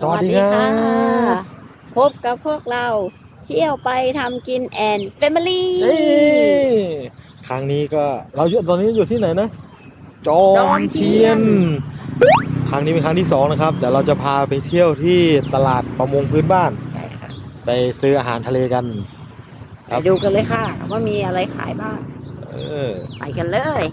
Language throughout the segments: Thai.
สวัสดีครับพบกับพวกเราเที่ยวไปทำกินแอนแฟมิลี่เอ้ยครั้งนี้ก็เราอยู่ตอนนี้อยู่ที่ไหนนะ จอจอมมเทีเทียยนนครั้งนี้เป็นครั้งที่สองนะครับ เดี๋ยวเราจะพาไปเที่ยวที่ตลาดประมงพื้นบ้าน ใช่ค่ะ ไปซื้ออาหารทะเลกันคไปรับดูกันเลยค่ะ ว่ามีอะไรขายบ้างเออไปกันเลย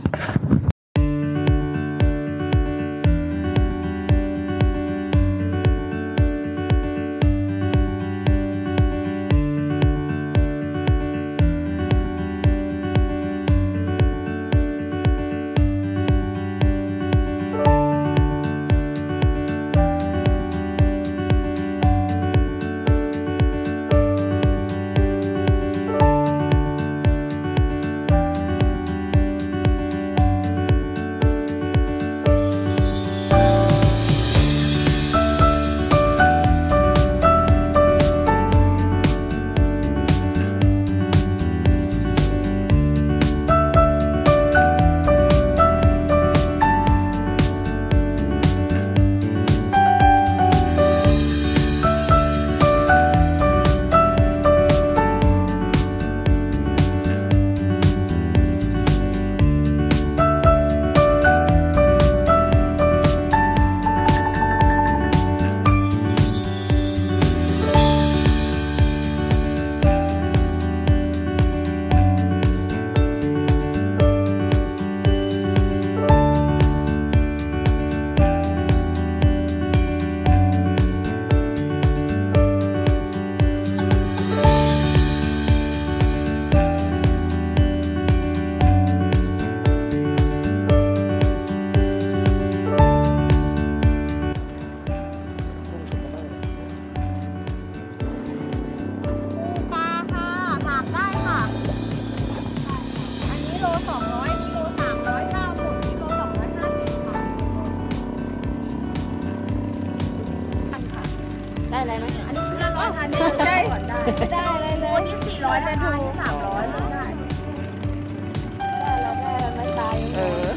ได้อะไรไหมอันนี้ชุดละร้อยค่ะนี่ได้ได้ได้เลยเลยอันนี้สี่ร้อยนะคะอันนี้สามร้อยได้ได้เราได้อะไรไม่ตายเออ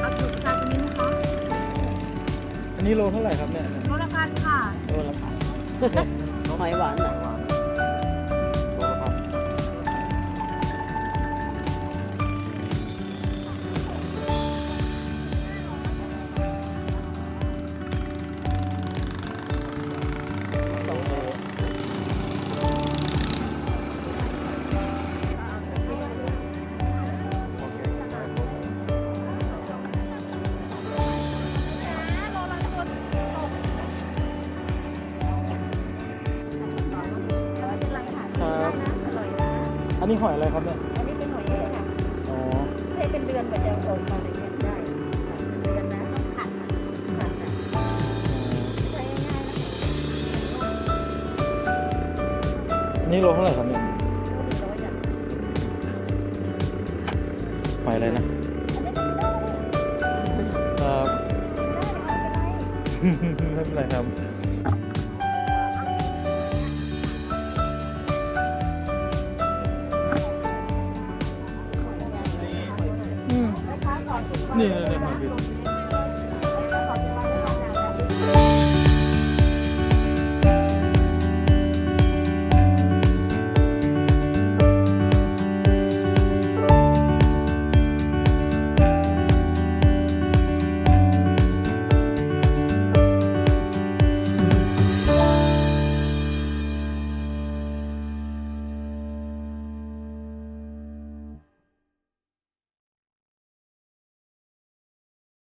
เอาถุงซาซิมินะคะอันนี้โลเท่าไหร่ครับเนี่ยโลละพันค่ะโลละพันหอยหวานอะโล อันนี้หอยอะไรครับเนี่ย อันนี้เป็นหอยเอ๋ค่ะอ๋อ ใช้เป็นเดือนกว่าจะออกมาอะไรเงี้ยได้เดือนนะต้องขัดขัดนะใช้ง่ายๆนะอันนี้โลเท่าไหร่ครับเนี่ยโลหนึ่งร้อยจ้ะหอยอะไรนะครับ ไม่เป็นไรครับ นี่นี่นี่